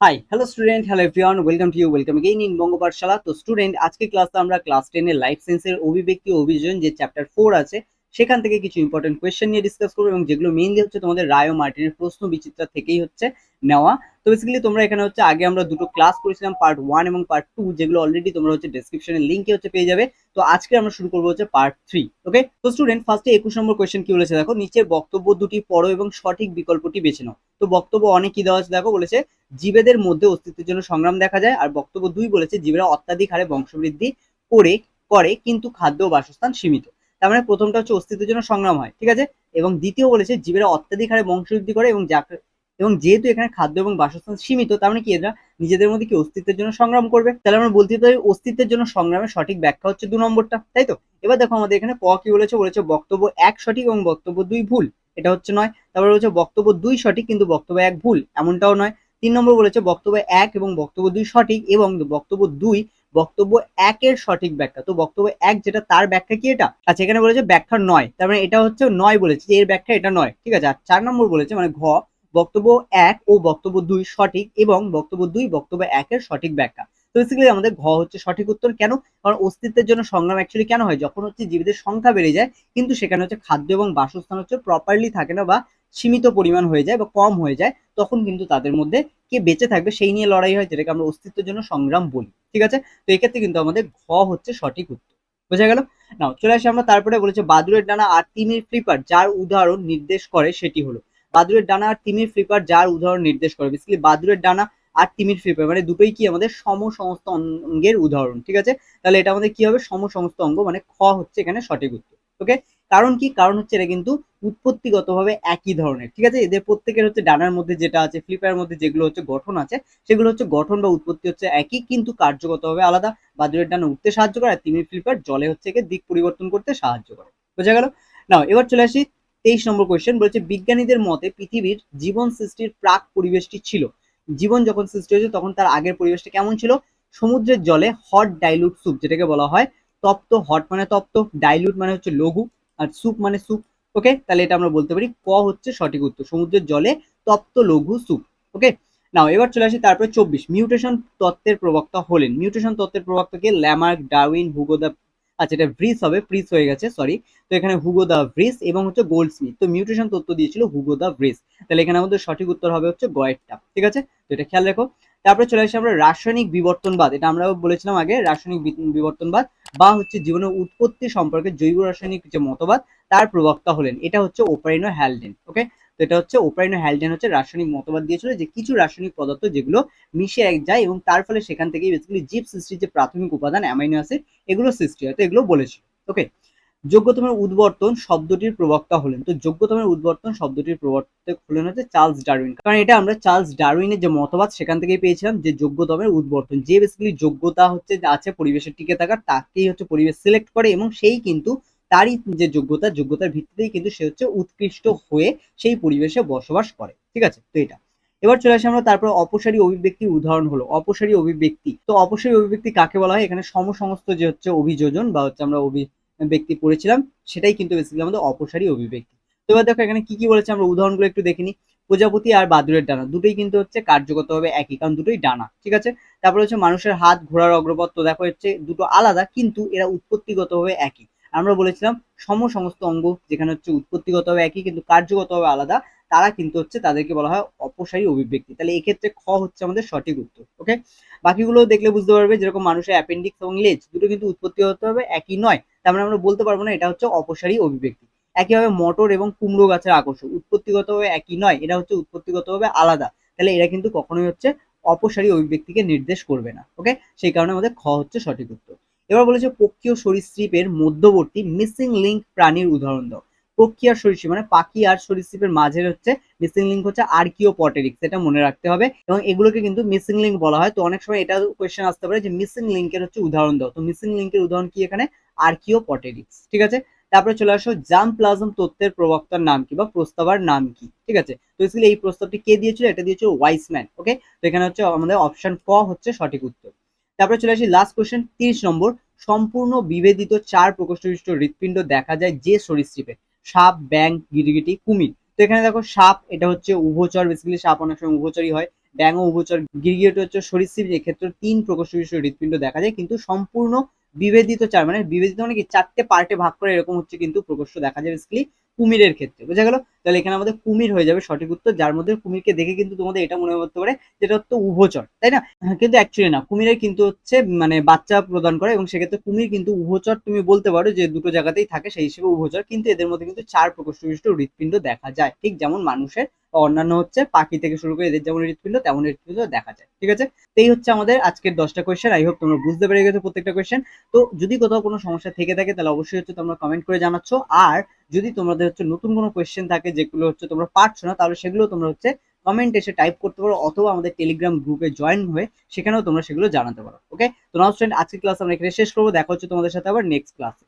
Hi hello student hello everyone welcome to you welcome again in Banga Pathshala তো student আজকে ক্লাসে আমরা class টেনের লাইফ সায়েন্সের অভিব্যক্তি অভিযোজন যে চ্যাপ্টার ফোর আছে সেখান থেকে কিছু ইম্পর্টেন্ট কোয়েশ্চেন নিয়ে ডিসকাস করব এবং যেগুলো মেইনলি হচ্ছে তোমাদের রায় ও মার্টিনের প্রশ্ন বিচিত্রা থেকেই হচ্ছে নেওয়া। তো বেসিক্যালি তোমরা এখানে হচ্ছে আগে আমরা দুটো ক্লাস করেছিলাম পার্ট ওয়ান এবং পার্ট টু যেগুলো অলরেডি তোমরা হচ্ছে ডেসক্রিপশনের লিঙ্কে হচ্ছে পেয়ে যাবে। তো আজকে আমরা শুরু করব হচ্ছে পার্ট থ্রি ওকে তো স্টুডেন্ট ফার্স্টে একুশ নম্বর কোয়েশ্চেন কি বলেছে? দেখো, নিচের বক্তব্য দুটি পড়ো এবং সঠিক বিকল্পটি বেছে নাও। তো বক্তব্য অনেক কি দেওয়া আছে? দেখো, বলেছে জীবেদের মধ্যে অস্তিত্বের জন্য সংগ্রাম দেখা যায় আর বক্তব্য দুই বলেছে জীবেরা অত্যাধিক হারে বংশবৃদ্ধি করে করে কিন্তু খাদ্য ও বাসস্থান সীমিত। তার মানে প্রথমটা হচ্ছে অস্তিত্বের জন্য সংগ্রাম হয়, ঠিক আছে? এবং দ্বিতীয় বলেছে জীবেরা অত্যাধিক হারে বংশবৃদ্ধি করে এবং যা এবং যেহেতু এখানে খাদ্য এবং বাসস্থান সীমিত, তার মানে কি এরা নিজেদের মধ্যে কি অস্তিত্বের জন্য সংগ্রাম করবে? তাহলে আমরা বলতে পারি অস্তিত্বের জন্য সংগ্রামের সঠিক ব্যাখ্যা হচ্ছে দু নম্বরটা, তাই তো? এবার দেখো আমাদের এখানে ক কি বলেছে? বলেছে বক্তব্য এক সঠিক এবং বক্তব্য দুই ভুল, এটা হচ্ছে নয়। তারপরে বলেছে বক্তব্য দুই সঠিক কিন্তু বক্তব্য এক ভুল, এমনটাও নয়। তিন নম্বর বলেছে বক্তব্য এক এবং বক্তব্য দুই সঠিক এবং বক্তব্য দুই বক্তব্য একের সঠিক ব্যাখ্যা। তো বক্তব্য এক যেটা, তার ব্যাখ্যা কি এটা? আচ্ছা এখানে বলেছে ব্যাখ্যা নয়। তার মানে এটা হচ্ছে নয় বলেছে, যে এর ব্যাখ্যা এটা নয়। ঠিক আছে? আর চার নম্বর বলেছে মানে ঘ, বক্তব্য এক ও বক্তব্য দুই সঠিক এবং বক্তব্য দুই, বক্তব্য একের সঠিক ব্যাখ্যা। বেসিক্যালি আমাদের ঘ হচ্ছে সঠিক উত্তর। কেন? কারণ অস্তিত্বের জন্য সংগ্রাম অ্যাকচুয়ালি কেন হয়? যখন হচ্ছে জীবদের সংখ্যা বেড়ে যায়, কিন্তু সেখানে হচ্ছে খাদ্য এবং বাসস্থান হচ্ছে প্রপারলি থাকে না বা সীমিত পরিমাণ হয়ে যায় বা কম হয়ে যায়, তখন কিন্তু তাদের মধ্যে কে বেঁচে থাকবে সেই নিয়ে লড়াই হয়, যেটাকে আমরা অস্তিত্বের জন্য সংগ্রাম বলি, ঠিক আছে? তো এক্ষেত্রে কিন্তু আমাদের ঘ হচ্ছে সঠিক উত্তর, বোঝা গেল? নাও, চলে আসি আমরা তারপরে বলেছে বাদুরের ডানা আর তিমির ফ্লিপার যার উদাহরণ নির্দেশ করে সেটি হলো বাদুরের ডানা আর তিমির ফ্লিপার যার উদাহরণ নির্দেশ করে বেসিক্যালি বাদুরের ডানা আর তিমির ফ্লিপার মানে দুটোই কি আমাদের সম সমস্ত অঙ্গের উদাহরণ, ঠিক আছে? তাহলে এটা আমাদের কি হবে? সম সমস্ত অঙ্গ মানে খ হচ্ছে এখানে সঠিক উত্তর। ওকে কারণ কি? কারণ হচ্ছে এটা কিন্তু উৎপত্তিগতভাবে একই ধরনের, ঠিক আছে? এদের প্রত্যেকের হচ্ছে ডানার মধ্যে যেটা আছে ফ্লিপারের মধ্যে যেগুলো হচ্ছে গঠন আছে, সেগুলো হচ্ছে গঠন বা উৎপত্তি হচ্ছে একই, কিন্তু কার্যগতভাবে আলাদা বাদুরের ডানা উঠতে সাহায্য করে আর তিমির ফ্লিপার জলে হচ্ছে একে দিক পরিবর্তন করতে সাহায্য করে। বোঝা গেল? নাও এবার চলে আসি তেইশ নম্বর কোয়েশ্চেন বলছে, বিজ্ঞানীদের মতে পৃথিবীর জীবন সৃষ্টির প্রাক পরিবেশটি ছিল। জীবন যখন সৃষ্টি হয়েছে, তখন তার আগের পরিবেশটা কেমন ছিল? সমুদ্রের জলে হট ডাইলুট স্যুপ যেটাকে বলা হয় তপ্ত হট মানে তপ্ত ডাইলুট মানে হচ্ছে লঘু, আর স্যুপ মানে স্যুপ ওকে তাহলে এটা আমরা বলতে পারি, ক হচ্ছে সঠিক উত্তর, সমুদ্রের জলে তপ্ত, লঘু স্যুপ ওকে নাও এবার চলে আসি তারপরে চব্বিশ মিউটেশন তত্ত্বের প্রবক্তা হলেন মিউটেশন তত্ত্বের প্রবক্তাকে ল্যামার্ক ডারউইন হুগো দ্য আচ্ছা এটা ভ্রিস হবে প্রিস হয়ে গেছে সরি তো এখানে হুগো দা ভ্রিস এবং হচ্ছে গোল্ড স্মিথ তো মিউটেশন তত্ত্ব দিয়েছিল হুগো দা ভ্রিস তাহলে এখানে আমাদের সঠিক উত্তর হবে হচ্ছে গয়েরটা, ঠিক আছে? তো এটা খেয়াল রেখো তারপরে চলে আসি আমরা রাসায়নিক বিবর্তনবাদ। এটা আমরা বলেছিলাম আগে, রাসায়নিক বিবর্তনবাদ বা হচ্ছে জীবনের উৎপত্তি সম্পর্কে জৈব রাসায়নিক যে মতবাদ, তার প্রবক্তা হলেন। এটা হচ্ছে ওপারিনো হ্যালডেন, ওকে? তো এটা হচ্ছে ওপারিনো হ্যালডেন হচ্ছে রাসায়নিক মতবাদ দিয়েছিল যে কিছু রাসায়নিক পদার্থ যেগুলো মিশে এক যায় এবং তার ফলে সেখান থেকেই বেসিক্যালি জীব সৃষ্টির যে প্রাথমিক উপাদান অ্যামাইনো অ্যাসিড, এগুলো সৃষ্টি হয়। তো এগুলো বলেছিল, ওকে? যোগ্যতমের উদ্বর্তন শব্দটির প্রবক্তা হলেন। তো যোগ্যতমের উদ্বর্তন শব্দটির প্রবর্তক হলেন হচ্ছে চার্লস ডারউইন। কারণ এটা আমরা চার্লস ডারউইনের যে মতবাদ সেখান থেকেই পেয়েছিলাম যে যোগ্যতমের উদ্বর্তন। যে বেসিক্যালি যোগ্যতা হচ্ছে আছে পরিবেশের টিকে থাকার, তাকেই হচ্ছে পরিবেশ সিলেক্ট করে এবং সেই কিন্তু তারই যে যোগ্যতা, যোগ্যতার ভিত্তিতেই কিন্তু সে হচ্ছে উৎকৃষ্ট হয়ে সেই পরিবেশে বসবাস করে। ঠিক আছে? তো এটা। এবার চলে আসি আমরা তারপর অপসারী অভিব্যক্তির উদাহরণ হলো। অপসারী অভিব্যক্তি। তো অপসারী অভিব্যক্তি কাকে বলা হয়? এখানে সমসমস্ত যে হচ্ছে অভিযোজন বা হচ্ছে আমরা অভি ব্যক্তি পড়েছিলাম, সেটাই কিন্তু বেসিক্যালি আমাদের অপসারী অভিব্যক্তি। তো এবার দেখো এখানে কি কি বলেছে, আমরা উদাহরণগুলো একটু দেখিনি প্রজাপতি আর বাদুরের ডানা, দুটোই কিন্তু হচ্ছে কার্যগতভাবে একই, কারণ দুটোই ডানা, ঠিক আছে? তারপরে হচ্ছে মানুষের হাত, ঘোড়ার অগ্রপথ তো দেখো হচ্ছে দুটো আলাদা, কিন্তু এরা উৎপত্তিগতভাবে একই। আমরা বলেছিলাম সম সমস্ত অঙ্গ যেখানে হচ্ছে উৎপত্তিগতভাবে একই, কিন্তু কার্যগতভাবে আলাদা, তারা কিন্তু হচ্ছে তাদেরকে বলা হয় অপসারী অভিব্যক্তি। তাহলে এক্ষেত্রে খ হচ্ছে আমাদের সঠিক উত্তর ওকে বাকিগুলো দেখলে বুঝতে পারবে, যেরকম মানুষের অ্যাপেন্ডিক্স এবং লেজ দুটো কিন্তু উৎপত্তিগত হবে একই নয়। তার মানে আমরা বলতে পারব না এটা হচ্ছে অপসারী অভিব্যক্তি। একইভাবে মটর এবং কুমড়ো গাছের আকর্ষণ উৎপত্তিগতভাবে একই নয়, এটা হচ্ছে উৎপত্তিগতভাবে আলাদা। তাহলে এরা কিন্তু কখনোই হচ্ছে অপসারী অভিব্যক্তিকে নির্দেশ করবে না ওকে সেই কারণে আমাদের খ হচ্ছে সঠিক উত্তর। এবার বলেছে পক্ষীয় সরীসৃপের মধ্যবর্তী মিসিং লিঙ্ক প্রাণীর উদাহরণ দাও। প্রক্রিয়ার সরীসৃপ মানে পাখি আর সরীসৃপের মাঝের হচ্ছে মিসিং লিঙ্ক হচ্ছে আর্কিও পটেরিক্স, এটা মনে রাখতে হবে। এবং এগুলোকে কিন্তু মিসিং লিঙ্ক বলা হয়। তো অনেক সময় এটা কোয়েশ্চেন আসতে পারে যে মিসিং লিঙ্কের হচ্ছে উদাহরণ দাও। তো মিসিং লিঙ্কের উদাহরণ কি এখানে? আর্কিও পটেরিক্স, ঠিক আছে? তারপরে চলে আসো, জাম প্লাজম তত্ত্বের প্রবক্তার নাম কি বা প্রস্তাবার নাম কি, ঠিক আছে? তো বেসিক্যালি এই প্রস্তাবটি কে দিয়েছিল? এটা দিয়েছিল ওয়াইসম্যান ওকে তো এখানে হচ্ছে আমাদের অপশন ক হচ্ছে সঠিক উত্তর। তারপরে চলে আসি লাস্ট কোয়েশ্চেন তিরিশ নম্বর। সম্পূর্ণ বিভেদিত চার প্রকোষ্ঠ বিশিষ্ট হৃৎপিণ্ড দেখা যায় যে সরীসৃপে। সাপ ব্যাং গিরিগিটি, কুমির। তো এখানে দেখো সাপ, এটা হচ্ছে উভচর বেসিক্যালি সাপ অনেক সময় উভচরই হয়। ব্যাং ও উভচর, গিরগিটি হচ্ছে সরীসৃপ ক্ষেত্রে তিন প্রকোষ্ঠ বিশিষ্ট হৃৎপিণ্ড দেখা যায়। কিন্তু সম্পূর্ণ বিভেদিত চার মানে বিভেদিত মানে কি, চারটে পার্টে ভাগ করে এরকম হচ্ছে কিন্তু প্রকোষ্ঠ দেখা যায় বেসিক্যালি কুমিরের ক্ষেত্রে। বোঝা গেল? তাহলে এখানে আমাদের কুমির হয়ে যাবে সঠিক উত্তর, যার মধ্যে কুমিরকে দেখে কিন্তু তোমাদের এটা মনে করতে পারে যেটা হচ্ছে উভচর, তাই না? কিন্তু অ্যাকচুয়ালি না, কুমিরের কিন্তু হচ্ছে মানে বাচ্চা প্রদান করে এবং সেক্ষেত্রে কুমির কিন্তু উভচর তুমি বলতে পারো যে দুটো জায়গাতেই থাকে সেই হিসেবে উভচর, কিন্তু এদের মধ্যে কিন্তু চার প্রকোষ্ঠ বিশিষ্ট হৃৎপিণ্ড দেখা যায়। ঠিক যেমন মানুষের অন্যান্য হচ্ছে পাখি থেকে শুরু করে এদের যেমন হৃৎপিণ্ড, তেমন হৃৎপিণ্ড দেখা যায়। ঠিক আছে? এই হচ্ছে আমাদের আজকের দশটা কোয়েশ্চেন আই হোপ তোমরা বুঝতে পেরে গেছো প্রত্যেকটা কোয়েশ্চেন তো যদি কোথাও কোনো সমস্যা থেকে থাকে তাহলে অবশ্যই হচ্ছে তোমরা কমেন্ট করে জানাচ্ছ। আর যদি তোমাদের হচ্ছে নতুন কোনো কোয়েশ্চেন থাকে যেগুলো হচ্ছে তোমরা পারছ না, তাহলে সেগুলো তোমরা হচ্ছে কমেন্ট এসে টাইপ করতে পারো অথবা আমাদের টেলিগ্রাম গ্রুপে জয়েন হয়ে সেখানেও তোমরা সেগুলো জানাতে পারো ওকে তো নাও স্টুডেন্ট আজকের ক্লাস আমরা এখানে শেষ করব, দেখা হচ্ছে তোমাদের সাথে আবার নেক্সট ক্লাসে